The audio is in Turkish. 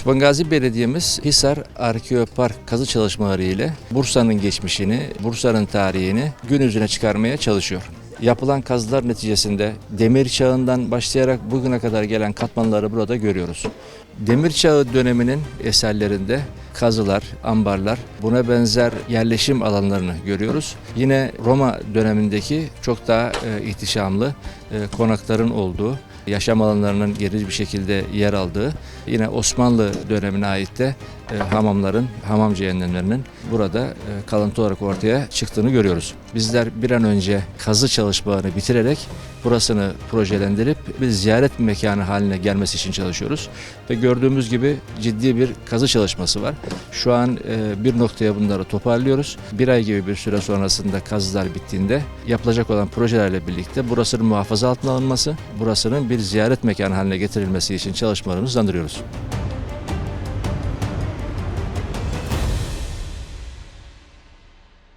Osman Gazi Belediye'miz Hisar Arkeopark kazı çalışmaları ile Bursa'nın geçmişini, Bursa'nın tarihini gün yüzüne çıkarmaya çalışıyor. Yapılan kazılar neticesinde demir çağından başlayarak bugüne kadar gelen katmanları burada görüyoruz. Demir çağı döneminin eserlerinde kazılar, ambarlar, buna benzer yerleşim alanlarını görüyoruz. Yine Roma dönemindeki çok daha e, ihtişamlı e, konakların olduğu, yaşam alanlarının geniş bir şekilde yer aldığı, yine Osmanlı dönemine ait de e, hamamların, hamam cehennemlerinin burada kalıntı olarak ortaya çıktığını görüyoruz. Bizler bir an önce kazı çalışmalarını bitirerek burasını projelendirip bir ziyaret mekanı haline gelmesi için çalışıyoruz. Ve gördüğümüz gibi ciddi bir kazı çalışması var. Şu an e, bir noktaya bunları toparlıyoruz. Bir ay gibi bir süre sonrasında kazılar bittiğinde yapılacak olan projelerle birlikte burasının muhafaza altına alınması, burasının bir ziyaret mekanı haline getirilmesi için çalışmalarımızı hızlandırıyoruz.